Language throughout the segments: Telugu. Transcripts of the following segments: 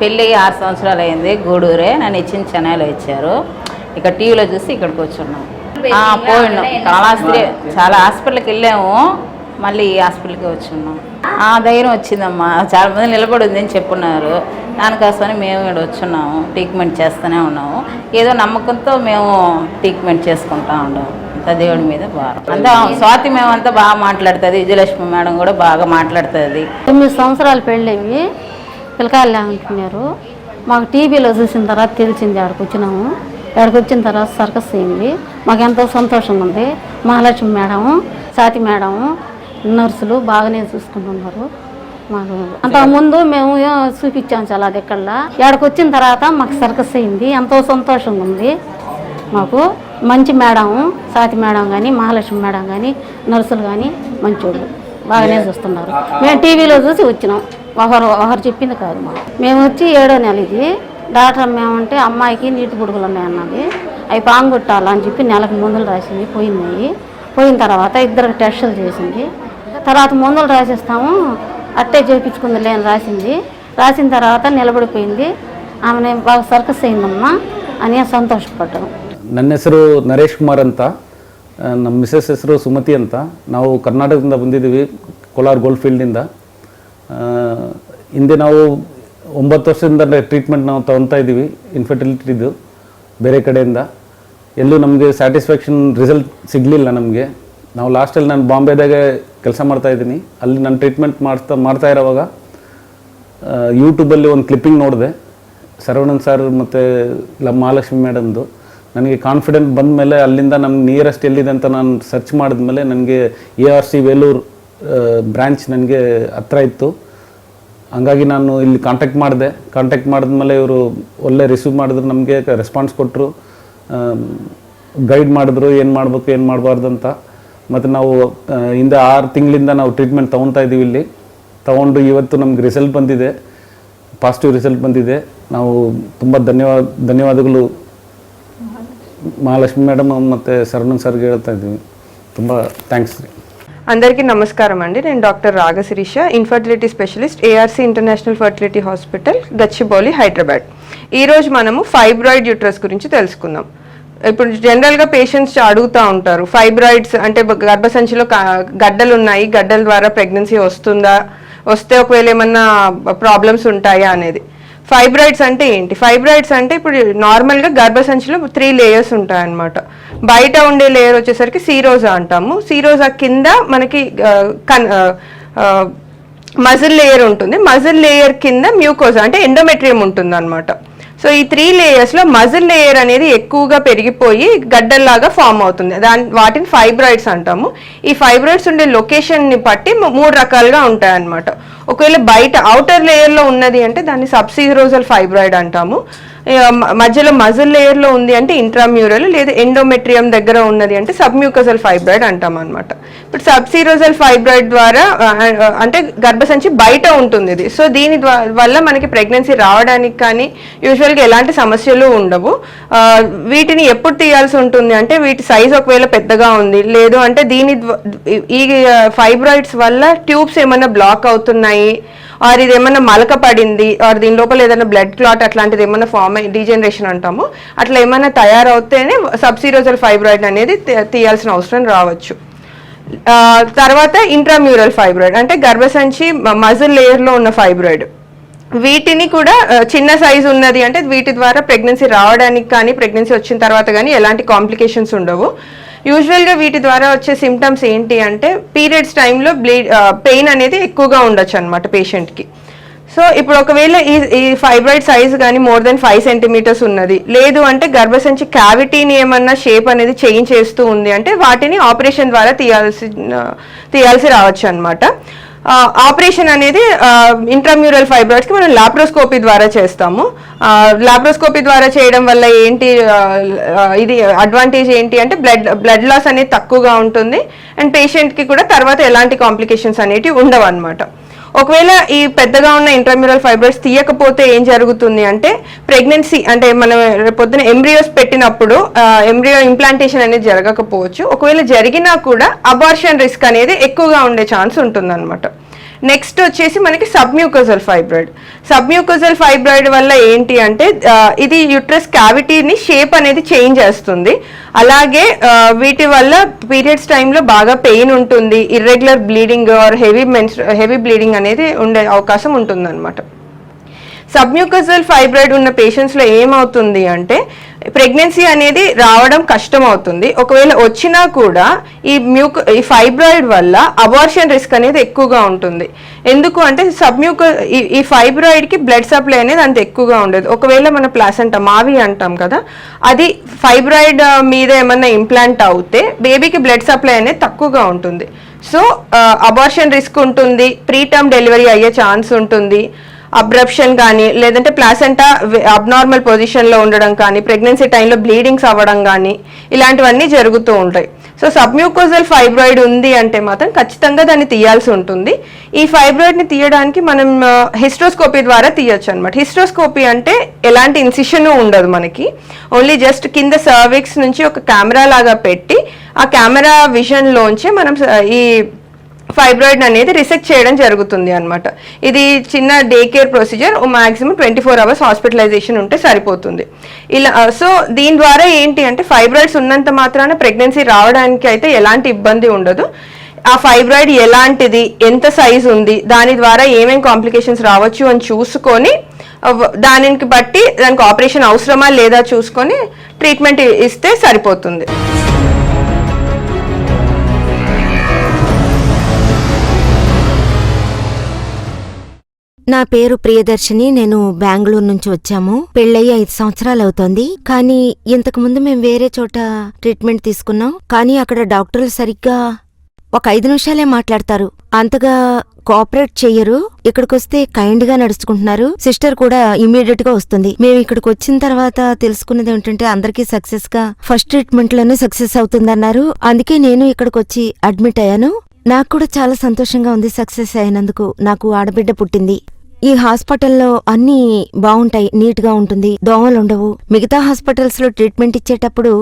పెళ్ళి ఆరు సంవత్సరాలు అయింది గూడూరే. నన్ను ఇచ్చిన చెన్నైలో ఇచ్చారు. ఇక టీవీలో చూసి ఇక్కడికి వచ్చున్నాం ఆ, పోయినాం కాళాస్త్రి చాలా హాస్పిటల్కి వెళ్ళాము. మళ్ళీ ఈ హాస్పిటల్కి వచ్చున్నాం. ఆ ధైర్యం వచ్చిందమ్మా. చాలా మంది నిలబడి ఉందని చెప్పున్నారు. దానికోసమని మేము ఇక్కడ వచ్చున్నాము. ట్రీట్మెంట్ చేస్తూనే ఉన్నాము. ఏదో నమ్మకంతో మేము ట్రీట్మెంట్ చేసుకుంటా ఉన్నాము అంతా దేవుడి మీద భారం. అంతా స్వాతి మేమంతా బాగా మాట్లాడుతుంది. విజయలక్ష్మి మేడం కూడా బాగా మాట్లాడుతుంది. తొమ్మిది సంవత్సరాలు పెళ్ళేవి. పిల్లకాయలు అంటున్నారు మాకు టీవీలో చూసిన తర్వాత తెలిసింది ఆడికి వచ్చినాము. ఆడికి వచ్చిన తర్వాత సర్కస్ అయింది. మాకు ఎంతో సంతోషంగా ఉంది. మహాలక్ష్మి మేడం సాతి మేడం నర్సులు బాగానే చూసుకుంటున్నారు. మాకు అంతకుముందు మేము చూపించాం చాలా దిక్కల్లా ఇక్కడికి వచ్చిన తర్వాత మాకు సర్కస్ అయింది. ఎంతో సంతోషంగా ఉంది. మాకు మంచి మేడం సాతి మేడం కానీ మహాలక్ష్మి మేడం కానీ నర్సులు కానీ మంచోళ్ళు. బాగానే చూస్తున్నారు. మేము టీవీలో చూసి వచ్చినాం. ఒకరు ఒకరు చెప్పింది కాదు మాకు మేము వచ్చి ఏడో నెల ఇది డాక్టర్ మేమంటే అమ్మాయికి నీటి బుడుగులు ఉన్నాయన్నది అవి పాంగొట్టాలని చెప్పి నెలకు మందులు రాసింది పోయినాయి పోయిన తర్వాత ఇద్దరికి టెస్టులు చేసింది తర్వాత మందులు రాసిస్తాము అట్టే చేయించుకుంది లేని రాసింది రాసిన తర్వాత నిలబడిపోయింది ఆమె బాగా సర్కస్ అయిందమ్మా అని ಸಂತೋಷಪಟ್ಟರು ನನ್ನ ಹೆಸರು ನರೇಶ್ ಕುಮಾರ್ ಅಂತ ಆ, ನಮ್ಮ ಮಿಸಸ್ ಹೆಸರು ಸುಮತಿ ಅಂತ ನಾವು ಕರ್ನಾಟಕದಿಂದ ಬಂದಿದ್ದೀವಿ ಕೋಲಾರ ಗೋಲ್ಡ್ ಫೀಲ್ಡಿಂದ ಆ, ಹಿಂದೆ ನಾವು ಒಂಬತ್ತು ವರ್ಷದಿಂದ ಟ್ರೀಟ್ಮೆಂಟ್ ನಾವು ತಗೊತಾ ಇದ್ದೀವಿ ಇನ್ಫರ್ಟಿಲಿಟಿದು ಬೇರೆ ಕಡೆಯಿಂದ. ಎಲ್ಲೂ ನಮಗೆ ಸ್ಯಾಟಿಸ್ಫ್ಯಾಕ್ಷನ್ ರಿಸಲ್ಟ್ ಸಿಗಲಿಲ್ಲ ನಮಗೆ. ನಾವು ಲಾಸ್ಟಲ್ಲಿ ನಾನು ಬಾಂಬೆದಾಗೆ ಕೆಲಸ ಮಾಡ್ತಾ ಇದ್ದೀನಿ. ಅಲ್ಲಿ ನಾನು ಟ್ರೀಟ್ಮೆಂಟ್ ಮಾಡ್ತಾ ಮಾಡ್ತಾ ಇರೋವಾಗ ಯೂಟ್ಯೂಬಲ್ಲಿ ಒಂದು ಕ್ಲಿಪ್ಪಿಂಗ್ ನೋಡಿದೆ. ಶರವಣನ್ ಸರ್ ಮತ್ತು ಇಲ್ಲ ಮಹಾಲಕ್ಷ್ಮಿ ಮೇಡಮ್ದು. ನನಗೆ ಕಾನ್ಫಿಡೆಂಟ್ ಬಂದ ಮೇಲೆ ಅಲ್ಲಿಂದ ನಮ್ಮ ನಿಯರೆಸ್ಟ್ ಎಲ್ಲಿದೆ ಅಂತ ನಾನು ಸರ್ಚ್ ಮಾಡಿದ್ಮೇಲೆ ನನಗೆ A R C Vellore branch ನನಗೆ ಹತ್ರ ಇತ್ತು. ಹಂಗಾಗಿ ನಾನು ಇಲ್ಲಿ ಕಾಂಟ್ಯಾಕ್ಟ್ ಮಾಡಿದೆ. ಕಾಂಟ್ಯಾಕ್ಟ್ ಮಾಡಿದ್ಮೇಲೆ ಇವರು ಒಳ್ಳೆ ರಿಸೀವ್ ಮಾಡಿದ್ರು, ನಮಗೆ ರೆಸ್ಪಾನ್ಸ್ ಕೊಟ್ಟರು ಗೈಡ್ ಮಾಡಿದ್ರು, ಏನು ಮಾಡಬೇಕು, ಏನು ಮಾಡಬಾರ್ದು ಅಂತ. ಮತ್ತು ನಾವು ಹಿಂದೆ ಆರು ತಿಂಗಳಿಂದ ನಾವು ಟ್ರೀಟ್ಮೆಂಟ್ ತೊಗೊತಾ ಇದ್ದೀವಿ ಇಲ್ಲಿ. ತೊಗೊಂಡು ಇವತ್ತು ನಮ್ಗೆ ರಿಸಲ್ಟ್ ಬಂದಿದೆ. ಪಾಸಿಟಿವ್ ರಿಸಲ್ಟ್ ಬಂದಿದೆ. ನಾವು ತುಂಬ ಧನ್ಯವಾದ ಧನ್ಯವಾದಗಳು. ಮಹಾಲಕ್ಷ್ಮಿ ಮೇಡಮ್ ಮತ್ತು ಶರಣನ್ ಸರ್ಗೆ ಹೇಳ್ತಾ ಇದ್ದೀವಿ. ತುಂಬ ಥ್ಯಾಂಕ್ಸ್ ರೀ. అందరికీ నమస్కారం అండి. నేను doctor Ragasirisha infertility specialist ARC international fertility hospital Gachibowli Hyderabad. ఈ రోజు మనము ఫైబ్రాయిడ్ యూట్రస్ గురించి తెలుసుకుందాం. ఇప్పుడు జనరల్గా పేషెంట్స్ అడుగుతూ ఉంటారు. ఫైబ్రాయిడ్స్ అంటే గర్భసంచిలో గడ్డలు ఉన్నాయి గడ్డల ద్వారా ప్రెగ్నెన్సీ వస్తుందా? వస్తే ఒకవేళ ఏమన్నా ప్రాబ్లమ్స్ ఉంటాయా అనేది. ఫైబ్రాయిడ్స్ అంటే ఏంటి? ఫైబ్రాయిడ్స్ అంటే ఇప్పుడు నార్మల్గా గర్భసంచిలో త్రీ లేయర్స్ ఉంటాయన్నమాట. బయట ఉండే లేయర్ వచ్చేసరికి సీరోజా అంటాము. సీరోజా కింద మనకి కన్ మజిల్ లేయర్ ఉంటుంది. మజిల్ లేయర్ కింద మ్యూకోజా అంటే ఎండోమెట్రియం ఉంటుంది అనమాట సో ఈ త్రీ లేయర్స్లో మజిల్ లేయర్ అనేది ఎక్కువగా పెరిగిపోయి గడ్డల్లాగా ఫామ్ అవుతుంది. దాని వాటిని ఫైబ్రాయిడ్స్ అంటాము. ఈ ఫైబ్రాయిడ్స్ ఉండే లొకేషన్ని బట్టి మూడు రకాలుగా ఉంటాయన్నమాట. ఒకవేళ బయట అవుటర్ లేయర్లో ఉన్నది అంటే దాన్ని సబ్సీరోజల్ ఫైబ్రాయిడ్ అంటాము. మధ్యలో మజిల్ లేయర్లో ఉంది అంటే ఇంట్రామ్యూరల్ లేదా ఎండోమెట్రియం దగ్గర ఉన్నది అంటే సబ్మ్యూకసల్ ఫైబ్రాయిడ్ అంటాం అనమాట ఇప్పుడు సబ్సీరోజల్ ఫైబ్రాయిడ్ ద్వారా అంటే గర్భసంచి బయట ఉంటుంది ఇది. సో దీని వల్ల మనకి ప్రెగ్నెన్సీ రావడానికి కానీ యూజువల్గా ఎలాంటి సమస్యలు ఉండవు. వీటిని ఎప్పుడు తీయాల్సి ఉంటుంది అంటే వీటి సైజ్ ఒకవేళ పెద్దగా ఉంది లేదు అంటే దీని ఈ ఫైబ్రాయిడ్స్ వల్ల ట్యూబ్స్ ఏమైనా బ్లాక్ అవుతున్నాయి ఆర్ ఇది ఏమైనా మలక పడింది? ఆర్ దీని లోపల ఏదైనా బ్లడ్ క్లాట్ అట్లాంటిది ఏమైనా ఫామ్ అయ్యి డీజనరేషన్ అంటాము? అట్లా ఏమైనా తయారవుతేనే సబ్సీరోజల్ ఫైబ్రాయిడ్ అనేది తీయాల్సిన అవసరం రావచ్చు. తర్వాత ఇంట్రామ్యూరల్ ఫైబ్రాయిడ్ అంటే గర్భసంచి మజిల్ లేయర్లో ఉన్న ఫైబ్రాయిడ్ వీటిని కూడా చిన్న సైజు ఉన్నది అంటే వీటి ద్వారా ప్రెగ్నెన్సీ రావడానికి కానీ ప్రెగ్నెన్సీ వచ్చిన తర్వాత కానీ ఎలాంటి కాంప్లికేషన్స్ ఉండవు. యూజువల్గా వీటి ద్వారా వచ్చే సిమ్టమ్స్ ఏంటి అంటే పీరియడ్స్ టైంలో బ్లీడ్ పెయిన్ అనేది ఎక్కువగా ఉండొచ్చు అనమాట పేషెంట్కి సో ఇప్పుడు ఒకవేళ ఈ ఈ ఫైబ్రాయిడ్ సైజ్ కానీ మోర్ దెన్ ఫైవ్ సెంటీమీటర్స్ ఉన్నది లేదు అంటే గర్భసంచి క్యావిటీని ఏమన్నా షేప్ అనేది చేంజ్ చేస్తూ ఉంది అంటే వాటిని ఆపరేషన్ ద్వారా తీయాల్సి తీయాల్సి రావచ్చు అనమాట ఆపరేషన్ అనేది ఇంట్రామ్యూరల్ ఫైబ్రాయిడ్స్కి మనం లాప్రోస్కోపీ ద్వారా చేస్తాము. లాప్రోస్కోపీ ద్వారా చేయడం వల్ల ఏంటి ఇది అడ్వాంటేజ్ ఏంటి అంటే బ్లడ్ బ్లడ్ లాస్ అనేది తక్కువగా ఉంటుంది. అండ్ పేషెంట్కి కూడా తర్వాత ఎలాంటి కాంప్లికేషన్స్ అనేటివి ఉండవు అనమాట ఒకవేళ ఈ పెద్దగా ఉన్న ఇంట్రామ్యూరల్ ఫైబ్రాయిడ్స్ తీయకపోతే ఏం జరుగుతుంది అంటే ప్రెగ్నెన్సీ అంటే మనం రేపు పొద్దున ఎంబ్రియోస్ పెట్టినప్పుడు ఎంబ్రియో ఇంప్లాంటేషన్ అనేది జరగకపోవచ్చు. ఒకవేళ జరిగినా కూడా అబార్షన్ రిస్క్ అనేది ఎక్కువగా ఉండే ఛాన్స్ ఉంటుందన్నమాట. నెక్స్ట్ వచ్చేసి మనకి సబ్మ్యూకోజల్ ఫైబ్రాయిడ్ సబ్మ్యూకోజల్ ఫైబ్రాయిడ్ వల్ల ఏంటి అంటే ఇది యూట్రస్ క్యావిటీని షేప్ అనేది చేంజ్ చేస్తుంది. అలాగే వీటి వల్ల పీరియడ్స్ టైంలో బాగా పెయిన్ ఉంటుంది. Irregular bleeding or heavy mens heavy bleeding అనేది ఉండే అవకాశం ఉంటుంది సబ్మ్యూకజల్ ఫైబ్రాయిడ్ ఉన్న పేషెంట్స్లో ఏమవుతుంది అంటే ప్రెగ్నెన్సీ అనేది రావడం కష్టం అవుతుంది ఒకవేళ వచ్చినా కూడా ఈ మ్యూక్ ఈ ఫైబ్రాయిడ్ వల్ల అబార్షన్ రిస్క్ అనేది ఎక్కువగా ఉంటుంది. ఎందుకు అంటే సబ్మ్యూక ఈ ఈ ఫైబ్రాయిడ్కి బ్లడ్ సప్లై అనేది అంత ఎక్కువగా ఉండదు. ఒకవేళ మన ప్లాసెంటా మావి అంటాం కదా అది ఫైబ్రాయిడ్ మీద ఏమన్నా ఇంప్లాంట్ అవుతే బేబీకి బ్లడ్ సప్లై అనేది తక్కువగా ఉంటుంది. సో అబార్షన్ రిస్క్ ఉంటుంది. ప్రీ టర్మ్ డెలివరీ అయ్యే ఛాన్స్ ఉంటుంది. అబ్రప్షన్ కానీ లేదంటే ప్లాసెంటా అబ్నార్మల్ పొజిషన్లో ఉండడం కానీ ప్రెగ్నెన్సీ టైంలో బ్లీడింగ్స్ అవ్వడం కానీ ఇలాంటివన్నీ జరుగుతూ ఉంటాయి. సో సబ్మ్యూకోజల్ ఫైబ్రాయిడ్ ఉంది అంటే మాత్రం ఖచ్చితంగా దాన్ని తీయాల్సి ఉంటుంది. ఈ ఫైబ్రాయిడ్ని తీయడానికి మనం హిస్ట్రోస్కోపీ ద్వారా తీయొచ్చు అనమాట హిస్ట్రోస్కోపీ అంటే ఎలాంటి ఇన్సిషన్ ఉండదు మనకి. ఓన్లీ జస్ట్ కింద సర్విక్స్ నుంచి ఒక కెమెరా లాగా పెట్టి ఆ కెమెరా విజన్లోంచి మనం ఈ ఫైబ్రాయిడ్ అనేది రిసెక్ట్ చేయడం జరుగుతుంది అన్నమాట. ఇది చిన్న day care procedure maximum twenty four hours hospitalisation ఉంటే సరిపోతుంది. ఇలా సో దీని ద్వారా ఏంటి అంటే ఫైబ్రాయిడ్స్ ఉన్నంత మాత్రాన ప్రెగ్నెన్సీ రావడానికి అయితే ఎలాంటి ఇబ్బంది ఉండదు. ఆ ఫైబ్రాయిడ్ ఎలాంటిది ఎంత సైజ్ ఉంది దాని ద్వారా ఏమేమి కాంప్లికేషన్స్ రావచ్చు అని చూసుకొని దానికి బట్టి దానికి ఆపరేషన్ అవసరమా లేదా చూసుకొని ట్రీట్మెంట్ ఇస్తే సరిపోతుంది. నా పేరు ప్రియదర్శిని నేను బెంగళూరు నుంచి వచ్చాము. పెళ్ళయి ఐదు సంవత్సరాలు అవుతోంది. కానీ ఇంతకు ముందు మేము వేరే చోట ట్రీట్మెంట్ తీసుకున్నాం. కానీ అక్కడ డాక్టర్లు సరిగ్గా ఒక ఐదు నిమిషాలే మాట్లాడతారు. అంతగా కోఆపరేట్ చెయ్యరు. ఇక్కడికొస్తే కైండ్గా నడుచుకుంటున్నారు. సిస్టర్ కూడా ఇమీడియట్గా వస్తుంది. మేము ఇక్కడికి వచ్చిన తర్వాత తెలుసుకున్నది ఏంటంటే అందరికీ సక్సెస్గా ఫస్ట్ ట్రీట్మెంట్లోనే సక్సెస్ అవుతుందన్నారు. అందుకే నేను ఇక్కడికి వచ్చి అడ్మిట్ అయ్యాను. నాకు కూడా చాలా సంతోషంగా ఉంది సక్సెస్ అయినందుకు. నాకు ఆడబిడ్డ పుట్టింది. ఈ హాస్పిటల్లో అన్నీ బాగుంటాయి నీట్గా ఉంటుంది దోమలు ఉండవు మిగతా హాస్పిటల్స్లో ట్రీట్మెంట్ ఇచ్చేటప్పుడు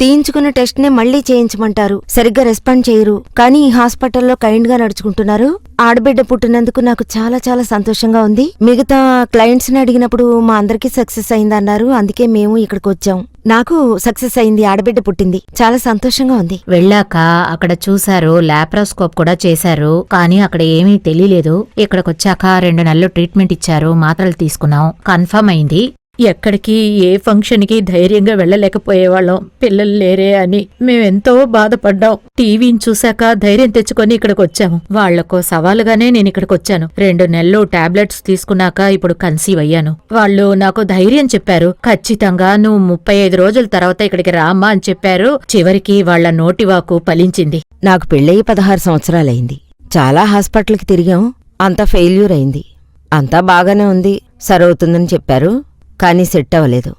తీయించుకున్న టెస్ట్ నే మళ్ళీ చేయించమంటారు. సరిగ్గా రెస్పాండ్ చేయరు. కానీ ఈ హాస్పిటల్లో కైండ్గా నడుచుకుంటున్నారు. ఆడబిడ్డ పుట్టినందుకు నాకు చాలా చాలా సంతోషంగా ఉంది. మిగతా క్లయింట్స్ని అడిగినప్పుడు మా అందరికీ సక్సెస్ అయిందన్నారు. అందుకే మేము ఇక్కడికి వచ్చాం. నాకు సక్సెస్ అయింది. ఆడబిడ్డ పుట్టింది. చాలా సంతోషంగా ఉంది. వెళ్ళాక అక్కడ చూశారు. లాప్రోస్కోప్ కూడా చేశారు. కానీ అక్కడ ఏమీ తెలియలేదు. ఇక్కడికొచ్చాక రెండు నెలలు ట్రీట్మెంట్ ఇచ్చారు. మాత్రలు తీసుకున్నాం. కన్ఫర్మ్ అయింది. ఎక్కడికి ఏ ఫంక్షన్కి ధైర్యంగా వెళ్ళలేకపోయేవాళ్ళం. పిల్లలు లేరే అని మేమెంతో బాధపడ్డాం. టీవీని చూశాక ధైర్యం తెచ్చుకొని ఇక్కడికి వచ్చాము వాళ్ళకు సవాలుగానే నేను ఇక్కడికి వచ్చాను రెండు నెలలు టాబ్లెట్స్ తీసుకున్నాక ఇప్పుడు కన్సీవ్ అయ్యాను. వాళ్ళు నాకు ధైర్యం చెప్పారు. ఖచ్చితంగా నువ్వు ముప్పై ఐదు రోజుల తర్వాత ఇక్కడికి రామ్మా అని చెప్పారు. చివరికి వాళ్ళ నోటివాకు ఫలించింది. నాకు పెళ్ళయి పదహారు సంవత్సరాలైంది చాలా హాస్పిటల్కి తిరిగాం. అంతా ఫెయిల్యూర్ అయింది. అంతా బాగానే ఉంది. సరవుతుందని చెప్పారు. కానీ సెట్ అవ్వలేదు.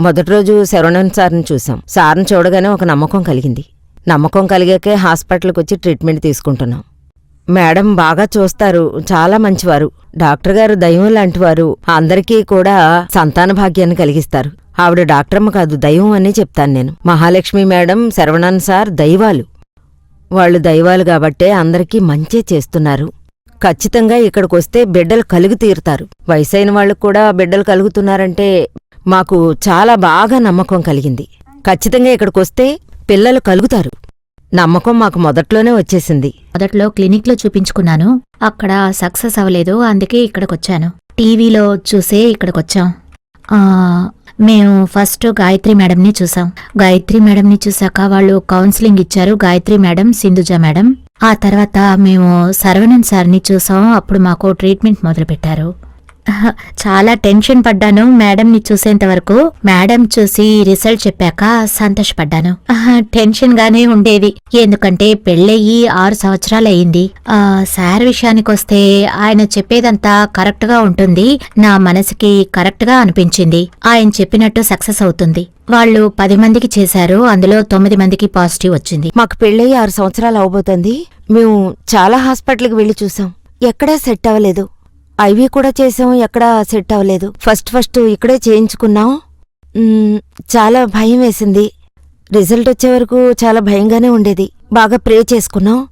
మొదటి రోజు శరణన్ సార్ని చూసాం సార్ని చూడగానే ఒక నమ్మకం కలిగింది. నమ్మకం కలిగాకే హాస్పిటల్కి వచ్చి ట్రీట్మెంట్ తీసుకుంటున్నాం. మేడం బాగా చూస్తారు. చాలా మంచివారు. డాక్టర్ గారు దైవం లాంటివారు. అందరికీ కూడా సంతాన భాగ్యాన్ని కలిగిస్తారు. ఆవిడ డాక్టరమ్మ కాదు దైవం అని చెప్తాను నేను. మహాలక్ష్మి మేడం శరవణన్ సార్ దైవాలు. వాళ్ళు దైవాలు కాబట్టే అందరికీ మంచే చేస్తున్నారు. ఖచ్చితంగా ఇక్కడికొస్తే బిడ్డలు కలుగు తీరుతారు. వయసైన వాళ్ళకు కూడా బిడ్డలు కలుగుతున్నారంటే మాకు చాలా బాగా నమ్మకం కలిగింది. ఖచ్చితంగా ఇక్కడికొస్తే పిల్లలు కలుగుతారు. నమ్మకం మాకు మొదట్లోనే వచ్చేసింది. మొదట్లో క్లినిక్లో చూపించుకున్నాను. అక్కడ సక్సెస్ అవ్వలేదు అందుకే ఇక్కడికొచ్చాను. టీవీలో చూసే ఇక్కడికొచ్చాం. మేము ఫస్ట్ గాయత్రి మేడంని చూసాం. గాయత్రి మేడంని చూసాక వాళ్ళు కౌన్సిలింగ్ ఇచ్చారు. Gayatri madam Sindhuja madam. ఆ తర్వాత మేము సరవణన్ సార్ని చూసాం. అప్పుడు మాకు ట్రీట్మెంట్ మొదలుపెట్టారు. చాలా టెన్షన్ పడ్డాను. మేడంని చూసేంత వరకు మేడం చూసి రిజల్ట్ చెప్పాక సంతోషపడ్డాను. టెన్షన్ గానే ఉండేది. ఎందుకంటే పెళ్ళయి ఆరు సంవత్సరాలు అయింది ఆ సార్ విషయానికి వస్తే ఆయన చెప్పేదంతా కరెక్ట్గా ఉంటుంది. నా మనసుకి కరెక్ట్గా అనిపించింది. ఆయన చెప్పినట్టు సక్సెస్ అవుతుంది. వాళ్ళు పది మందికి చేశారు. అందులో తొమ్మిది మందికి పాజిటివ్ వచ్చింది. మాకు పెళ్ళయి ఆరు సంవత్సరాలు అవబోతుంది. మేము చాలా హాస్పిటల్కి వెళ్ళి చూసాం. ఎక్కడా సెట్ అవ్వలేదు. ఐవీ కూడా చేసాం ఎక్కడా సెట్ అవ్వలేదు. ఫస్ట్ ఫస్ట్ ఇక్కడే చేయించుకున్నాం. చాలా భయం వేసింది. రిజల్ట్ వచ్చే వరకు చాలా భయంగానే ఉండేది. బాగా ప్రే చేసుకున్నాం.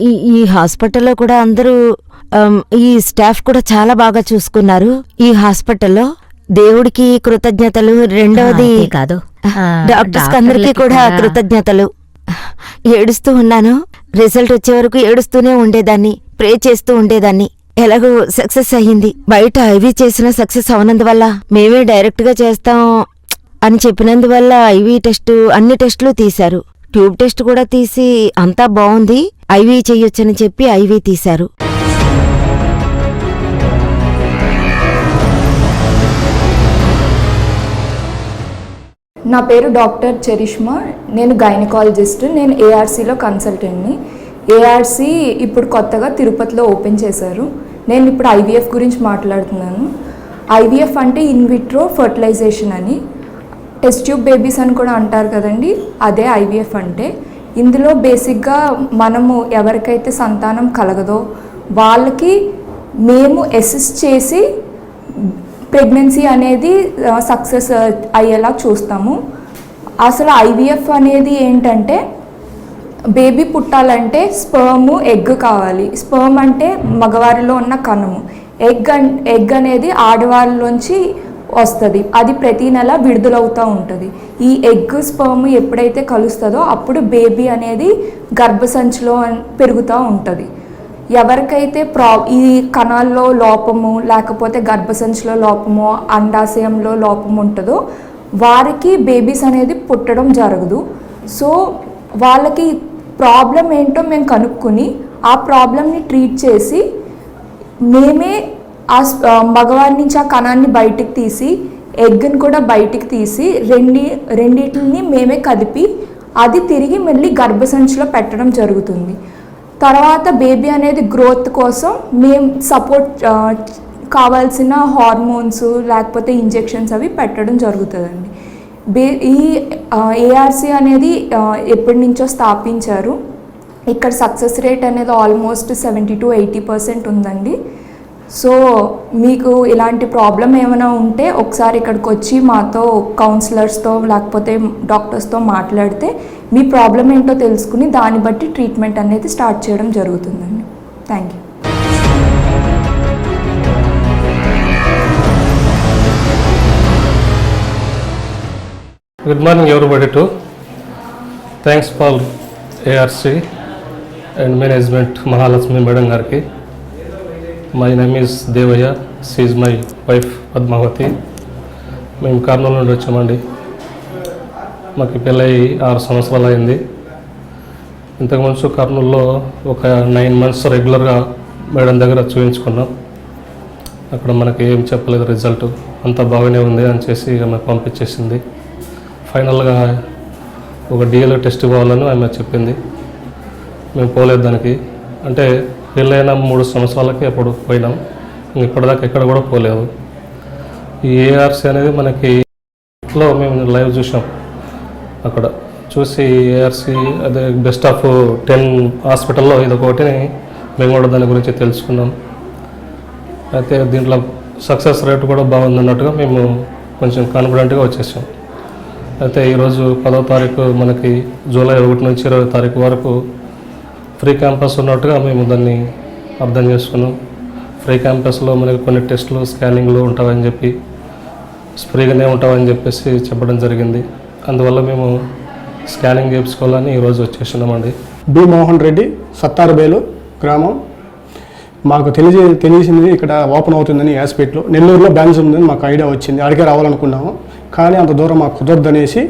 ఈ హాస్పిటల్లో కూడా అందరూ ఈ స్టాఫ్ కూడా చాలా బాగా చూసుకున్నారు. ఈ హాస్పిటల్లో దేవుడికి కృతజ్ఞతలు రెండవది కాదు డాక్టర్స్ అందరికీ కూడా- కృతజ్ఞతలు. ఏడుస్తూ ఉన్నాను. రిజల్ట్ వచ్చే వరకు ఏడుస్తూనే ఉండేదాన్ని ప్రే చేస్తూ ఉండేదాన్ని. ఎలాగో సక్సెస్ అయ్యింది. బయట ఐవీ చేసిన సక్సెస్ అవనందువల్ల మేమే డైరెక్ట్గా చేస్తాం అని చెప్పినందువల్ల ఐవీ టెస్ట్ అన్ని టెస్టులు తీశారు. ట్యూబ్ టెస్ట్ కూడా తీసి అంతా బాగుంది. ఐవీ చెయ్యొచ్చని చెప్పి ఐవీ తీశారు. నా పేరు డాక్టర్ చరిష్మా. నేను గైనకాలజిస్ట్ నేను ఏఆర్సీలో కన్సల్టెంట్ని ఏఆర్సీ ఇప్పుడు కొత్తగా తిరుపతిలో ఓపెన్ చేశారు. నేను ఇప్పుడు ఐవీఎఫ్ గురించి మాట్లాడుతున్నాను. ఐవీఎఫ్ అంటే ఇన్విట్రో ఫర్టిలైజేషన్ అని. టెస్ట్ ట్యూబ్ బేబీస్ అని కూడా అంటారు కదండి అదే ఐవీఎఫ్ అంటే. ఇందులో బేసిక్గా మనము ఎవరికైతే సంతానం కలగదో వాళ్ళకి మేము అసిస్ట్ చేసి ప్రెగ్నెన్సీ అనేది సక్సెస్ అయ్యేలా చూస్తాము. అసలు ఐవీఎఫ్ అనేది ఏంటంటే బేబీ పుట్టాలంటే స్పర్మ్ ఎగ్ కావాలి. స్పర్మ్ అంటే మగవారిలో ఉన్న కణము. ఎగ్ అన్ ఎగ్ అనేది ఆడవారిలోంచి వస్తుంది. అది ప్రతి నెల విడుదలవుతూ ఉంటుంది. ఈ ఎగ్ స్పర్మ్ ఎప్పుడైతే కలుస్తుందో అప్పుడు బేబీ అనేది గర్భసంచిలో పెరుగుతూ ఉంటుంది. ఎవరికైతే ప్రా ఈ కణాల్లో లోపము లేకపోతే గర్భసంచిలో లోపము అండాశయంలో లోపం ఉంటుందో వారికి బేబీస్ అనేది పుట్టడం జరగదు. సో వాళ్ళకి ప్రాబ్లం ఏంటో మేము కనుక్కొని ఆ ప్రాబ్లమ్ని ట్రీట్ చేసి మేమే ఆ మగవారి నుంచి ఆ కణాన్ని బయటికి తీసి ఎగ్ని కూడా బయటికి తీసి రెండి రెండింటిని మేమే కదిపి అది తిరిగి మళ్ళీ గర్భసంచిలో పెట్టడం జరుగుతుంది. తర్వాత బేబీ అనేది గ్రోత్ కోసం మేము సపోర్ట్ కావాల్సిన హార్మోన్స్ లేకపోతే ఇంజెక్షన్స్ అవి పెట్టడం జరుగుతుందండి. బే ఈ ఏఆర్సి అనేది ఎప్పటి నుంచో స్థాపించారు. ఇక్కడ సక్సెస్ రేట్ అనేది almost seventy to eighty percent ఉందండి. సో మీకు ఇలాంటి ప్రాబ్లం ఏమైనా ఉంటే ఒకసారి ఇక్కడికి వచ్చి మాతో కౌన్సిలర్స్తో లేకపోతే డాక్టర్స్తో మాట్లాడితే మీ ప్రాబ్లం ఏంటో తెలుసుకుని దాన్ని బట్టి ట్రీట్మెంట్ అనేది స్టార్ట్ చేయడం జరుగుతుందండి. Thank you good morning everybody to thanks for ARC and management Mahalakshmi madam గారికి my name is Devaiah she's my wife Padmavati మేము కర్నూలు నుండి వచ్చామండి. మాకు పెళ్ళయి ఆరు సంవత్సరాలు అయింది. ఇంతకు ముందు కర్నూలులో ఒక నైన్ మంత్స్ రెగ్యులర్గా మేడం దగ్గర చూపించుకున్నాం అక్కడ మనకి ఏం చెప్పలేదు రిజల్ట్. అంతా బాగానే ఉంది అని చేసి ఇక మనకు పంపించేసింది. ఫైనల్గా ఒక డిఎల్ఓ టెస్ట్ పోవాలని ఆమె చెప్పింది. మేము పోలేదు దానికి. అంటే పెళ్ళైన మూడు సంవత్సరాలకి అప్పుడు పోయినాం. ఇప్పటిదాకా ఎక్కడ కూడా పోలేదు. ఈ ఏఆర్సీ అనేది మనకి ఇంట్లో మేము లైవ్ చూసాం. అక్కడ చూసి ఏఆర్సీ అదే బెస్ట్ ఆఫ్ టెన్ హాస్పిటల్లో ఇది ఒకటిని మేము కూడా దాని గురించి తెలుసుకున్నాం. అయితే దీంట్లో సక్సెస్ రేట్ కూడా బాగుంది అన్నట్టుగా మేము కొంచెం కాన్ఫిడెంట్గా వచ్చేసాం. అయితే ఈరోజు పదో తారీఖు మనకి జూలై ఒకటి నుంచి ఇరవై తారీఖు వరకు ఫ్రీ క్యాంపస్ ఉన్నట్టుగా మేము దాన్ని అర్థం చేసుకున్నాం. ఫ్రీ క్యాంపస్లో మనకి కొన్ని టెస్టులు స్కానింగ్లు ఉంటావని చెప్పి ఫ్రీగానే ఉంటామని చెప్పేసి చెప్పడం జరిగింది. అందువల్ల మేము స్కానింగ్ చేయించుకోవాలని ఈరోజు వచ్చేసినామండి. బి మోహన్ రెడ్డి సత్తారుబేలు గ్రామం. మాకు తెలియ తెలిసింది ఇక్కడ ఓపెన్ అవుతుందని యాస్పేట్లో. నెల్లూరులో బ్రాంచ్ ఉందని మాకు ఐడియా వచ్చింది. అడిగే రావాలనుకున్నాము. కానీ అంత దూరం మాకు కుదరదనేసి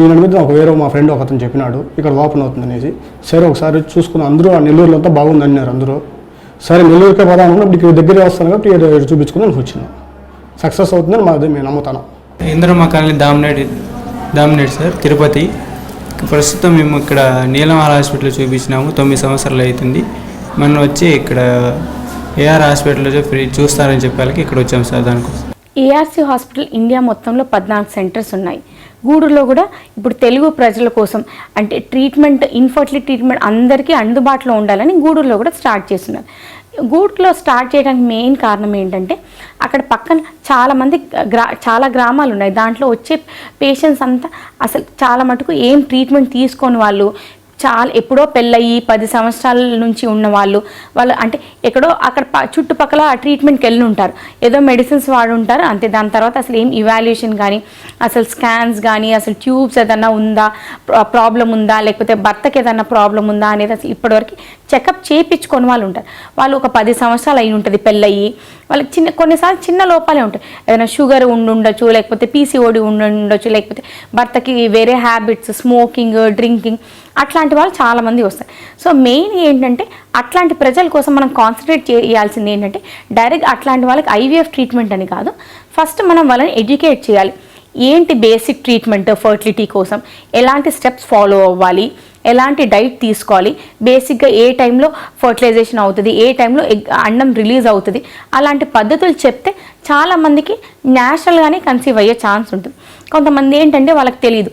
ఈయన మీద ఒక వేరే మా ఫ్రెండ్ ఒక అతను చెప్పినాడు ఇక్కడ ఓపెన్ అవుతుందనేసి. సరే ఒకసారి చూసుకుని అందరూ ఆ నెల్లూరులో అంతా బాగుంది అన్నారు అందరూ. సరే నెల్లూరుకే పోదాం అనుకున్నప్పుడు ఇక్కడ దగ్గరే వస్తాను కాబట్టి చూపించుకుని వచ్చినాం. సక్సెస్ అవుతుందని మాది మేము నమ్ముతాను. ఇంద్రమ్మ కాలనీ దామినేట్ దామినేట్ సార్ తిరుపతి. ప్రస్తుతం మేము ఇక్కడ నీలమాల హాస్పిటల్ చూపించినాము తొమ్మిది సంవత్సరాలు అవుతుంది. మనం వచ్చి ఇక్కడ ఏఆర్ హాస్పిటల్లో ఫ్రీ చూస్తారని చెప్పాలకి ఇక్కడ వచ్చాము సార్ దానికోసం. ఏఆర్సీ హాస్పిటల్ ఇండియా మొత్తంలో పద్నాలుగు సెంటర్స్ ఉన్నాయి. గూడూరులో కూడా ఇప్పుడు తెలుగు ప్రజల కోసం అంటే ట్రీట్మెంట్ ఇన్ఫర్టిలిటీ ట్రీట్మెంట్ అందరికీ అందుబాటులో ఉండాలని గూడూరులో కూడా స్టార్ట్ చేస్తున్నారు. గూడూరులో స్టార్ట్ చేయడానికి మెయిన్ కారణం ఏంటంటే అక్కడ పక్కన చాలామంది గ్రా చాలా గ్రామాలు ఉన్నాయి. దాంట్లో వచ్చే పేషెంట్స్ అంతా అసలు చాలా మటుకు ఏం ట్రీట్మెంట్ తీసుకొని వాళ్ళు చాలా ఎప్పుడో పెళ్ళయి పది సంవత్సరాల నుంచి ఉన్న వాళ్ళు వాళ్ళు అంటే ఎక్కడో అక్కడ చుట్టుపక్కల ట్రీట్మెంట్కి వెళ్ళి ఉంటారు ఏదో మెడిసిన్స్ వాడు ఉంటారు అంతే. దాని తర్వాత అసలు ఏం ఇవాల్యుయేషన్ కానీ అసలు స్కాన్స్ కానీ అసలు ట్యూబ్స్ ఏదన్నా ఉందా ప్రాబ్లం ఉందా లేకపోతే భర్తకి ఏదన్నా ప్రాబ్లం ఉందా అనేది అసలు ఇప్పటివరకు చెకప్ చేయించుకొని వాళ్ళు ఉంటారు. వాళ్ళు ఒక పది సంవత్సరాలు అయి ఉంటుంది పెళ్ళయి. వాళ్ళకి చిన్న కొన్నిసార్లు చిన్న లోపాలే ఉంటాయి. ఏదైనా షుగర్ ఉండి ఉండొచ్చు లేకపోతే పీసీఓడి ఉండి ఉండొచ్చు లేకపోతే భర్తకి వేరే హ్యాబిట్స్ స్మోకింగ్ డ్రింకింగ్ అట్లాంటి వాళ్ళు చాలామంది వస్తారు. సో మెయిన్ ఏంటంటే అట్లాంటి ప్రజల కోసం మనం కాన్సన్ట్రేట్ చేయాల్సింది ఏంటంటే డైరెక్ట్ అట్లాంటి వాళ్ళకి ఐవీఎఫ్ ట్రీట్మెంట్ అని కాదు. ఫస్ట్ మనం వాళ్ళని ఎడ్యుకేట్ చేయాలి. ఏంటి బేసిక్ ట్రీట్మెంట్ ఫర్టిలిటీ కోసం? ఎలాంటి స్టెప్స్ ఫాలో అవ్వాలి? ఎలాంటి డైట్ తీసుకోవాలి? బేసిక్గా ఏ టైంలో ఫర్టిలైజేషన్ అవుతుంది? ఏ టైంలో అన్నం రిలీజ్ అవుతుంది? అలాంటి పద్ధతులు చెప్తే చాలామందికి న్యాచురల్గానే కన్సీవ్ అయ్యే ఛాన్స్ ఉంటుంది. కొంతమంది ఏంటంటే వాళ్ళకి తెలియదు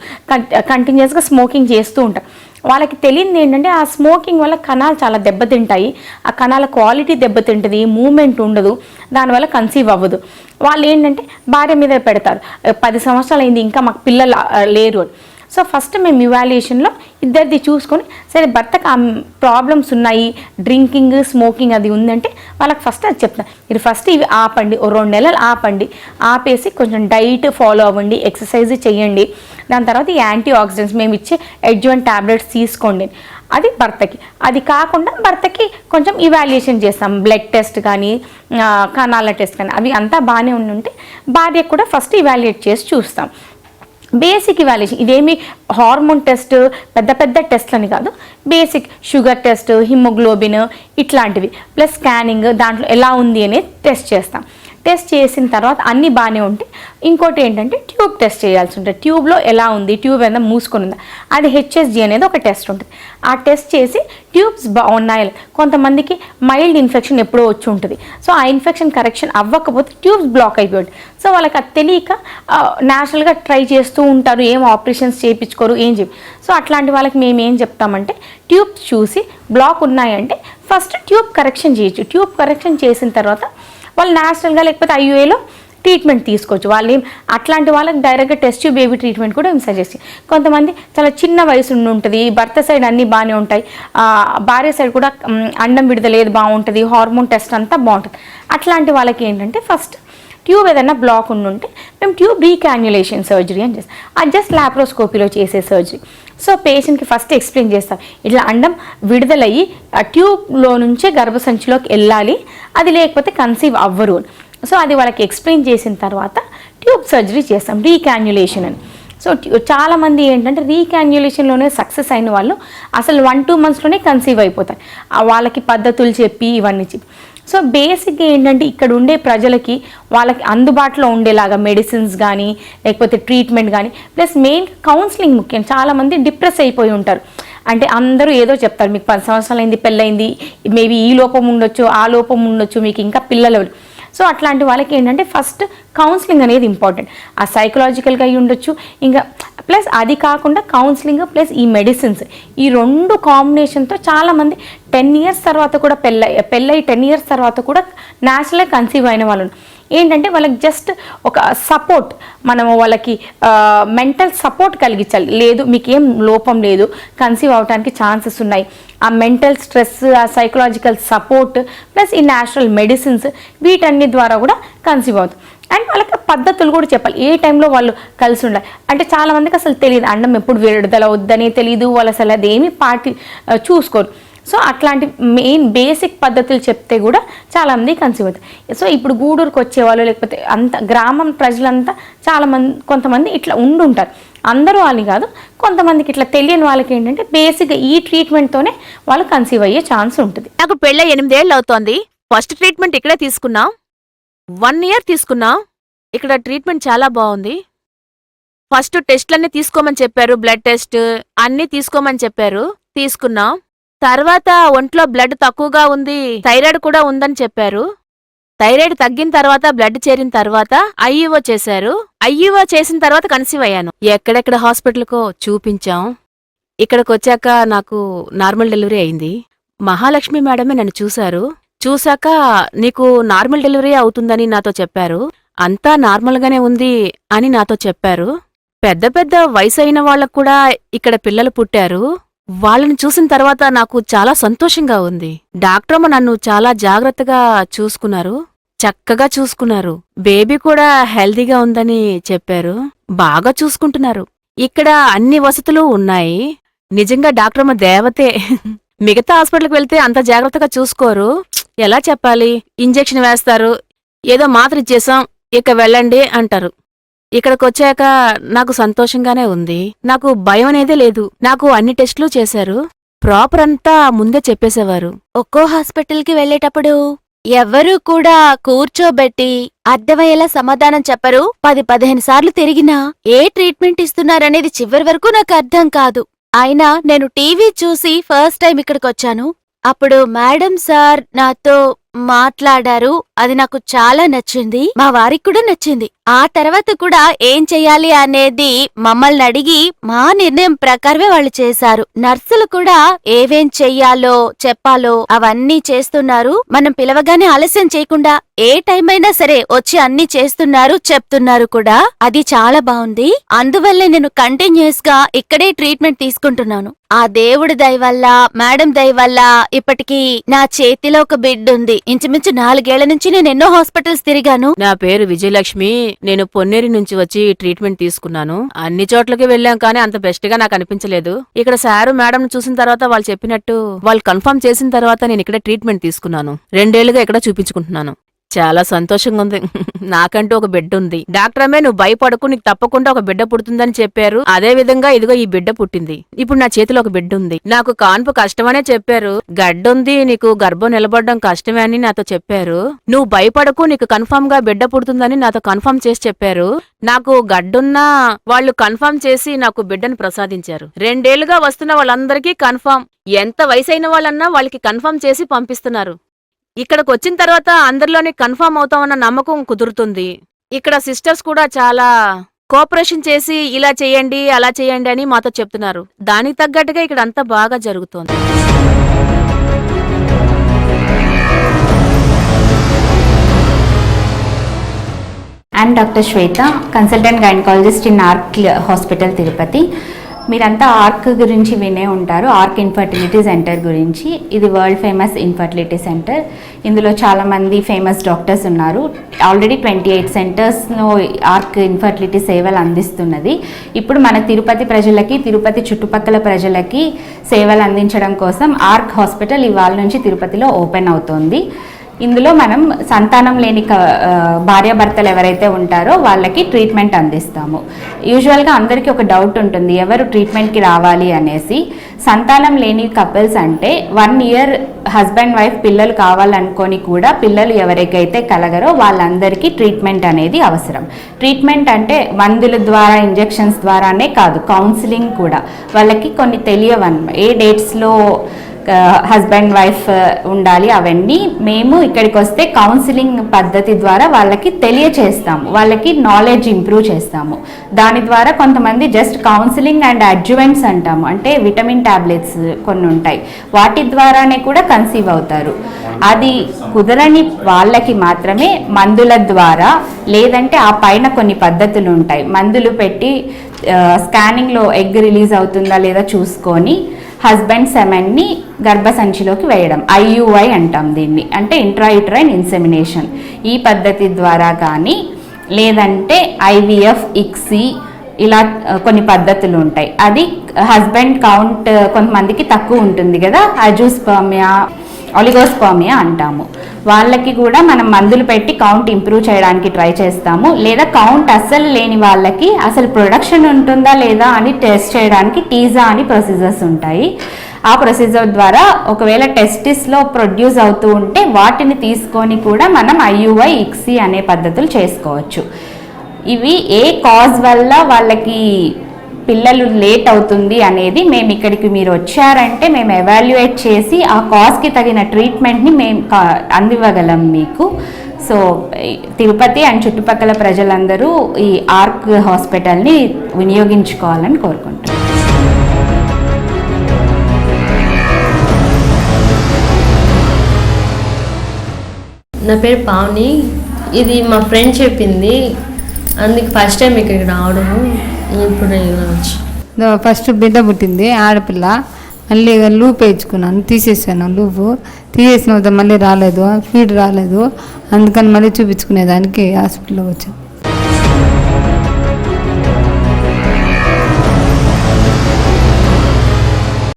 కంటిన్యూస్గా స్మోకింగ్ చేస్తూ ఉంటారు. వాళ్ళకి తెలియంది ఏంటంటే ఆ స్మోకింగ్ వల్ల కణాలు చాలా దెబ్బతింటాయి. ఆ కణాల క్వాలిటీ దెబ్బతింటుంది మూమెంట్ ఉండదు దానివల్ల కన్సీవ్ అవ్వదు. వాళ్ళు ఏంటంటే భార్య మీద పెడతారు. పది సంవత్సరాలు అయింది ఇంకా మాకు పిల్లలు లేరు అని. సో ఫస్ట్ మేము ఇవాల్యుయేషన్లో ఇద్దరిది చూసుకొని సరే భర్తకు ఆ ప్రాబ్లమ్స్ ఉన్నాయి డ్రింకింగ్ స్మోకింగ్ అది ఉందంటే వాళ్ళకి ఫస్ట్ అది చెప్తాను మీరు ఫస్ట్ ఇవి ఆపండి ఓ రెండు నెలలు ఆపండి ఆపేసి కొంచెం డైట్ ఫాలో అవ్వండి ఎక్సర్సైజ్ చేయండి. దాని తర్వాత ఈ యాంటీ ఆక్సిడెంట్స్ మేము ఇచ్చే ఎడ్జువన్ టాబ్లెట్స్ తీసుకోండి. అది భర్తకి. అది కాకుండా భర్తకి కొంచెం ఇవాల్యుయేషన్ చేస్తాం. బ్లడ్ టెస్ట్ కానీ కణాల టెస్ట్ కానీ అవి అంతా బాగానే ఉంటే భార్యకు కూడా ఫస్ట్ ఇవాల్యుయేట్ చేసి చూస్తాం. బేసిక్ ఇవాల్యుయేషన్ ఇదేమి హార్మోన్ టెస్ట్ పెద్ద పెద్ద టెస్ట్లని అని కాదు. బేసిక్ షుగర్ టెస్ట్ హిమోగ్లోబిన్ ఇట్లాంటివి. ప్లస్ స్కానింగ్ దాంట్లో ఎలా ఉంది అనేది టెస్ట్ చేస్తాం. టెస్ట్ చేసిన తర్వాత అన్నీ బాగానే ఉంటే ఇంకోటి ఏంటంటే ట్యూబ్ టెస్ట్ చేయాల్సి ఉంటుంది. ట్యూబ్లో ఎలా ఉంది? ట్యూబ్ ఎంత మూసుకొని ఉందా? అది హెచ్ఎస్జి అనేది ఒక టెస్ట్ ఉంటుంది. ఆ టెస్ట్ చేసి ట్యూబ్స్ బాగున్నాయి కొంతమందికి మైల్డ్ ఇన్ఫెక్షన్ ఎప్పుడో వచ్చి ఉంటుంది. సో ఆ ఇన్ఫెక్షన్ కరెక్షన్ అవ్వకపోతే ట్యూబ్స్ బ్లాక్ అయిపోయి సో వాళ్ళకి అది తెలియక న్యాచురల్గా ట్రై చేస్తూ ఉంటారు. ఏం ఆపరేషన్స్ చేయించుకోరు? ఏం చెప్పి సో అట్లాంటి వాళ్ళకి మేము ఏం చెప్తామంటే ట్యూబ్స్ చూసి బ్లాక్ ఉన్నాయంటే ఫస్ట్ ట్యూబ్ కరెక్షన్ చేయొచ్చు ట్యూబ్ కరెక్షన్ చేసిన తర్వాత వాళ్ళు నేషనల్గా లేకపోతే ఐయుఏలో ట్రీట్మెంట్ తీసుకోవచ్చు. వాళ్ళు ఏం అట్లాంటి వాళ్ళకి డైరెక్ట్గా టెస్ట్ బేబీ ట్రీట్మెంట్ కూడా మేము సజెస్ట్ కొంతమంది చాలా చిన్న వయసు ఉంటుంది. భర్త సైడ్ అన్నీ బాగానే ఉంటాయి. భార్య సైడ్ కూడా అండం విడుదలేదు బాగుంటుంది. హార్మోన్ టెస్ట్ అంతా బాగుంటుంది. అట్లాంటి వాళ్ళకి ఏంటంటే ఫస్ట్ ట్యూబ్ ఏదైనా బ్లాక్ ఉండి ఉంటే మేము ట్యూబ్ రీకాన్యులేషన్ సర్జరీ అని చేస్తాం. అది జస్ట్ లాప్రోస్కోపీలో చేసే సర్జరీ సో పేషెంట్కి ఫస్ట్ ఎక్స్ప్లెయిన్ చేస్తాం. ఇట్లా అండం విడుదలయ్యి ఆ ట్యూబ్లో నుంచే గర్భసంచిలోకి వెళ్ళాలి. అది లేకపోతే కన్సీవ్ అవ్వరు. సో అది వాళ్ళకి ఎక్స్ప్లెయిన్ చేసిన తర్వాత ట్యూబ్ సర్జరీ చేస్తాం రీకాన్యులేషన్ అని. సో చాలామంది చాలా మంది ఏంటంటే రీకాన్యులేషన్లోనే సక్సెస్ అయిన వాళ్ళు అసలు వన్ టూ మంత్స్లోనే కన్సీవ్ అయిపోతారు. వాళ్ళకి పద్ధతులు చెప్పి ఇవన్నీ చెప్పి. సో బేసిక్గా ఏంటంటే ఇక్కడ ఉండే ప్రజలకి వాళ్ళకి అందుబాటులో ఉండేలాగా మెడిసిన్స్ కానీ లేకపోతే ట్రీట్మెంట్ కానీ ప్లస్ మెయిన్ కౌన్సిలింగ్ ముఖ్యం. చాలామంది డిప్రెస్ అయిపోయి ఉంటారు. అంటే అందరూ ఏదో చెప్తారు మీకు పది సంవత్సరాలు అయింది పెళ్ళయింది మేబీ ఈ లోపం ఉండొచ్చు ఆ లోపం ఉండొచ్చు మీకు ఇంకా పిల్లలు సో అట్లాంటి వాళ్ళకి ఏంటంటే ఫస్ట్ కౌన్సిలింగ్ అనేది ఇంపార్టెంట్ ఆ సైకలాజికల్గా అయి ఉండొచ్చు ఇంకా ప్లస్ అది కాకుండా కౌన్సిలింగ్ ప్లస్ ఈ మెడిసిన్స్ ఈ రెండు కాంబినేషన్తో చాలామంది టెన్ ఇయర్స్ తర్వాత కూడా పెళ్ళై పెళ్ళై టెన్ ఇయర్స్ తర్వాత కూడా న్యాచురల్గా కన్సీవ్ అయిన వాళ్ళు ఏంటంటే వాళ్ళకి జస్ట్ ఒక సపోర్ట్ మనము వాళ్ళకి మెంటల్ సపోర్ట్ కలిగించాలి. లేదు మీకు ఏం లోపం లేదు. కన్సీవ్ అవడానికి ఛాన్సెస్ ఉన్నాయి. ఆ మెంటల్ స్ట్రెస్ ఆ సైకలాజికల్ సపోర్ట్ ప్లస్ ఈ న్యాచురల్ మెడిసిన్స్ వీటన్ని ద్వారా కూడా కన్సీవ్ అవుతుంది అండ్ వాళ్ళకి పద్ధతులు కూడా చెప్పాలి. ఏ టైంలో వాళ్ళు కలిసి ఉండాలి. అంటే చాలా మందికి అసలు తెలియదు. అండం ఎప్పుడు విడుదల వద్దని తెలియదు వాళ్ళు అసలు అదేమి పాటి చూసుకోరు. సో అట్లాంటి మెయిన్ బేసిక్ పద్ధతులు చెప్తే కూడా చాలామంది కన్సీవ్ అవుతారు. సో ఇప్పుడు గూడూరుకు వచ్చేవాళ్ళు లేకపోతే అంత గ్రామం ప్రజలంతా చాలామంది కొంతమంది ఇట్లా ఉండుంటారు. అందరూ వాళ్ళని కాదు కొంతమందికి ఇట్లా తెలియని వాళ్ళకి ఏంటంటే బేసిక్గా ఈ ట్రీట్మెంట్తోనే వాళ్ళు కన్సీవ్ అయ్యే ఛాన్స్ ఉంటుంది. నాకు పెళ్ళ ఎనిమిదేళ్ళు అవుతోంది. ఫస్ట్ ట్రీట్మెంట్ ఇక్కడే తీసుకున్నా. వన్ ఇయర్ తీసుకున్నా. ఇక్కడ ట్రీట్మెంట్ చాలా బాగుంది. ఫస్ట్ టెస్ట్లన్నీ తీసుకోమని చెప్పారు బ్లడ్ టెస్ట్ అన్నీ తీసుకోమని చెప్పారు తీసుకున్నా. తర్వాత ఒంట్లో బ్లడ్ తక్కువగా ఉంది థైరాయిడ్ కూడా ఉందని చెప్పారు. థైరాయిడ్ తగ్గిన తర్వాత బ్లడ్ చేరిన తర్వాత ఐఈఓ చేశారు. ఐఈఓ చేసిన తర్వాత కన్సీవ్ అయ్యాను. ఎక్కడెక్కడ హాస్పిటల్కో చూపించాం. ఇక్కడికి వచ్చాక నాకు నార్మల్ డెలివరీ అయింది. మహాలక్ష్మి మేడమే నన్ను చూశారు. చూశాక నీకు నార్మల్ డెలివరీ అవుతుందని నాతో చెప్పారు. అంతా నార్మల్గానే ఉంది అని నాతో చెప్పారు. పెద్ద పెద్ద వయసు అయిన వాళ్ళకు కూడా ఇక్కడ పిల్లలు పుట్టారు. వాళ్ళని చూసిన తర్వాత నాకు చాలా సంతోషంగా ఉంది. డాక్టరమ్మ నన్ను చాలా జాగ్రత్తగా చూసుకున్నారు. చక్కగా చూసుకున్నారు. బేబీ కూడా హెల్దీగా ఉందని చెప్పారు. బాగా చూసుకుంటున్నారు. ఇక్కడ అన్ని వసతులు ఉన్నాయి. నిజంగా డాక్టరమ్మ దేవతే. మిగతా హాస్పిటల్కి వెళ్తే అంత జాగ్రత్తగా చూసుకోరు. ఎలా చెప్పాలి? ఇంజెక్షన్ వేస్తారు. ఏదో మాత్ర ఇచ్చేసాం. ఇక వెళ్ళండి అంటారు. ఇక్కడికి వచ్చాక నాకు సంతోషంగానే ఉంది. నాకు భయం అనేదే లేదు. నాకు అన్ని టెస్టులు చేశారు. ప్రాపర్ అంతా ముందే చెప్పేసేవారు. ఒక్కో హాస్పిటల్కి వెళ్ళేటప్పుడు ఎవ్వరూ కూడా కూర్చోబెట్టి అర్థమయ్యేలా సమాధానం చెప్పరు. పది పదిహేను సార్లు తిరిగినా ఏ ట్రీట్మెంట్ ఇస్తున్నారనేది చివరి వరకు నాకు అర్థం కాదు. అయినా నేను టీవీ చూసి ఫస్ట్ టైం ఇక్కడికి వచ్చాను అప్పుడు మేడం సార్ నాతో మాట్లాడారు. అది నాకు చాలా నచ్చింది. మా వారికి కూడా నచ్చింది. ఆ తర్వాత కూడా ఏం చెయ్యాలి అనేది మమ్మల్ని అడిగి మా నిర్ణయం ప్రకారమే వాళ్ళు చేశారు. నర్సులు కూడా ఏవేం చెయ్యాలో చెప్పాలో అవన్నీ చేస్తున్నారు. మనం పిలవగానే ఆలస్యం చేయకుండా ఏ టైం అయినా సరే వచ్చి అన్ని చేస్తున్నారు చెప్తున్నారు కూడా. అది చాలా బాగుంది. అందువల్లే నేను కంటిన్యూస్గా ఇక్కడే ట్రీట్మెంట్ తీసుకుంటున్నాను. ఆ దేవుడి దయ వల్ల మేడం దయ వల్ల ఇప్పటికీ నా చేతిలో ఒక బిడ్డ ఉంది. ఇంచుమించు నాలుగేళ్ళ నుంచి నేను ఎన్నో హాస్పిటల్స్ తిరిగాను. నా పేరు విజయలక్ష్మి. నేను పొన్నేరి నుంచి వచ్చి ట్రీట్మెంట్ తీసుకున్నాను. అన్ని చోట్లకి వెళ్ళాం కానీ అంత బెస్ట్గా నాకు అనిపించలేదు. ఇక్కడ సారు మేడం చూసిన తర్వాత వాళ్ళు చెప్పినట్టు వాళ్ళు కన్ఫర్మ్ చేసిన తర్వాత నేను ఇక్కడ ట్రీట్మెంట్ తీసుకున్నాను. రెండేళ్ళుగా ఇక్కడ చూపించుకుంటున్నాను. చాలా సంతోషంగా ఉంది. నాకంటూ ఒక బిడ్డ ఉంది. డాక్టర్ అమ్మే నువ్వు భయపడకు నీకు తప్పకుండా ఒక బిడ్డ పుడుతుందని చెప్పారు. అదే విధంగా ఇదిగో ఈ బిడ్డ పుట్టింది. ఇప్పుడు నా చేతిలో ఒక బిడ్డ ఉంది. నాకు కాన్పు కష్టమనే చెప్పారు. గడ్డుంది నీకు గర్భం నిలబడడం కష్టమే అని నాతో చెప్పారు. నువ్వు భయపడకు నీకు కన్ఫర్మ్గా బిడ్డ పుడుతుందని నాతో కన్ఫర్మ్ చేసి చెప్పారు. నాకు గడ్డున్నా వాళ్ళు కన్ఫర్మ్ చేసి నాకు బిడ్డను ప్రసాదించారు. రెండేళ్ళుగా వస్తున్న వాళ్ళందరికీ కన్ఫర్మ్ ఎంత వయసైన వాళ్ళన్నా వాళ్ళకి కన్ఫర్మ్ చేసి పంపిస్తున్నారు. ఇక్కడికి వచ్చిన తర్వాత అందరిలోనే కన్ఫర్మ్ అవుతామన్న నమ్మకం కుదురుతుంది. ఇక్కడ సిస్టర్స్ కూడా చాలా కోఆపరేషన్ చేసి ఇలా చేయండి అలా చేయండి అని మాతో చెప్తున్నారు. దానికి తగ్గట్టుగా ఇక్కడ అంతా బాగా జరుగుతోంది. I'm doctor Shweta consultant gynaecologist in Arc hospital Tirupati మీరంతా ఆర్క్ గురించి వినే ఉంటారు. ఆర్క్ ఇన్ఫర్టిలిటీ సెంటర్ గురించి. ఇది వరల్డ్ ఫేమస్ ఇన్ఫర్టిలిటీ సెంటర్ ఇందులో చాలామంది ఫేమస్ డాక్టర్స్ ఉన్నారు. ఆల్రెడీ ట్వంటీ ఎయిట్ సెంటర్స్లో ఆర్క్ ఇన్ఫర్టిలిటీ సేవలు అందిస్తున్నది. ఇప్పుడు మన తిరుపతి ప్రజలకి తిరుపతి చుట్టుపక్కల ప్రజలకి సేవలు అందించడం కోసం ఆర్క్ హాస్పిటల్ ఇవాళ నుంచి తిరుపతిలో ఓపెన్ అవుతోంది. ఇందులో మనం సంతానం లేని క- భార్యాభర్తలు ఎవరైతే ఉంటారో వాళ్ళకి ట్రీట్మెంట్ అందిస్తాము. యూజువల్గా అందరికీ ఒక డౌట్ ఉంటుంది ఎవరు ట్రీట్మెంట్కి రావాలి అనేసి. సంతానం లేని కపుల్స్ అంటే వన్ ఇయర్ హస్బెండ్ వైఫ్ పిల్లలు కావాలనుకొని కూడా పిల్లలు ఎవరికైతే కలగరో వాళ్ళందరికీ ట్రీట్మెంట్ అనేది అవసరం. ట్రీట్మెంట్ అంటే మందుల ద్వారా ఇంజెక్షన్స్ ద్వారానే కాదు కౌన్సిలింగ్ కూడా. వాళ్ళకి కొన్ని తెలియవన్నమాట ఏ డేట్స్లో హస్బెండ్ వైఫ్ ఉండాలి అవన్నీ. మేము ఇక్కడికి వస్తే కౌన్సిలింగ్ పద్ధతి ద్వారా వాళ్ళకి తెలియచేస్తాము. వాళ్ళకి నాలెడ్జ్ ఇంప్రూవ్ చేస్తాము. దాని ద్వారా కొంతమంది జస్ట్ కౌన్సిలింగ్ అండ్ అడ్జువెంట్స్ అంటాము. అంటే విటమిన్ టాబ్లెట్స్ కొన్ని ఉంటాయి. వాటి ద్వారానే కూడా కన్సీవ్ అవుతారు. అది కుదరని వాళ్ళకి మాత్రమే మందుల ద్వారా లేదంటే ఆ పైన కొన్ని పద్ధతులు ఉంటాయి. మందులు పెట్టి స్కానింగ్లో ఎగ్ రిలీజ్ అవుతుందా లేదా చూసుకొని హస్బెండ్ సెమెన్ని గర్భసంచిలోకి వేయడం ఐయుఐ అంటాం దీన్ని. అంటే ఇంట్రాయిట్రైన్ ఇన్సెమినేషన్ ఈ పద్ధతి ద్వారా కానీ లేదంటే ఐవిఎఫ్ ఇక్సీ ఇలా కొన్ని పద్ధతులు ఉంటాయి. అది హస్బెండ్ కౌంట్ కొంతమందికి తక్కువ ఉంటుంది కదా అజూస్పర్మియా ఒలిగోస్పామియా అంటాము. వాళ్ళకి కూడా మనం మందులు పెట్టి కౌంట్ ఇంప్రూవ్ చేయడానికి ట్రై చేస్తాము. లేదా కౌంట్ అస్సలు లేని వాళ్ళకి అసలు ప్రొడక్షన్ ఉంటుందా లేదా అని టెస్ట్ చేయడానికి టీజా అని ప్రొసీజర్స్ ఉంటాయి. ఆ ప్రొసీజర్ ద్వారా ఒకవేళ టెస్టిస్లో ప్రొడ్యూస్ అవుతూ ఉంటే వాటిని తీసుకొని కూడా మనం ఐయుఐ ఇక్సీ అనే పద్ధతులు చేసుకోవచ్చు. ఇవి ఏ కాజ్ వల్ల వాళ్ళకి పిల్లలు లేట్ అవుతుంది అనేది మేము ఇక్కడికి మీరు వచ్చారంటే మేము ఎవాల్యుయేట్ చేసి ఆ కాస్ట్కి తగిన ట్రీట్మెంట్ని మేము కా- అందివ్వగలం మీకు. సో తిరుపతి అండ్ చుట్టుపక్కల ప్రజలందరూ ఈ ఆర్క్ హాస్పిటల్ని వినియోగించుకోవాలని కోరుకుంటున్నాను నా పేరు పావని. ఇది మా ఫ్రెండ్ చెప్పింది. అందుకు ఫస్ట్ టైం ఇక్కడికి రావడము. ఇప్పుడు ఫస్ట్ బిడ్డ పుట్టింది ఆడపిల్ల. మళ్ళీ లూప్ వేయించుకున్నాను తీసేసాను లూపు. తీసేసిన తర్వాత మళ్ళీ రాలేదు ఫీడ్ రాలేదు. అందుకని మళ్ళీ చూపించుకునేదానికి హాస్పిటల్లో వచ్చాను.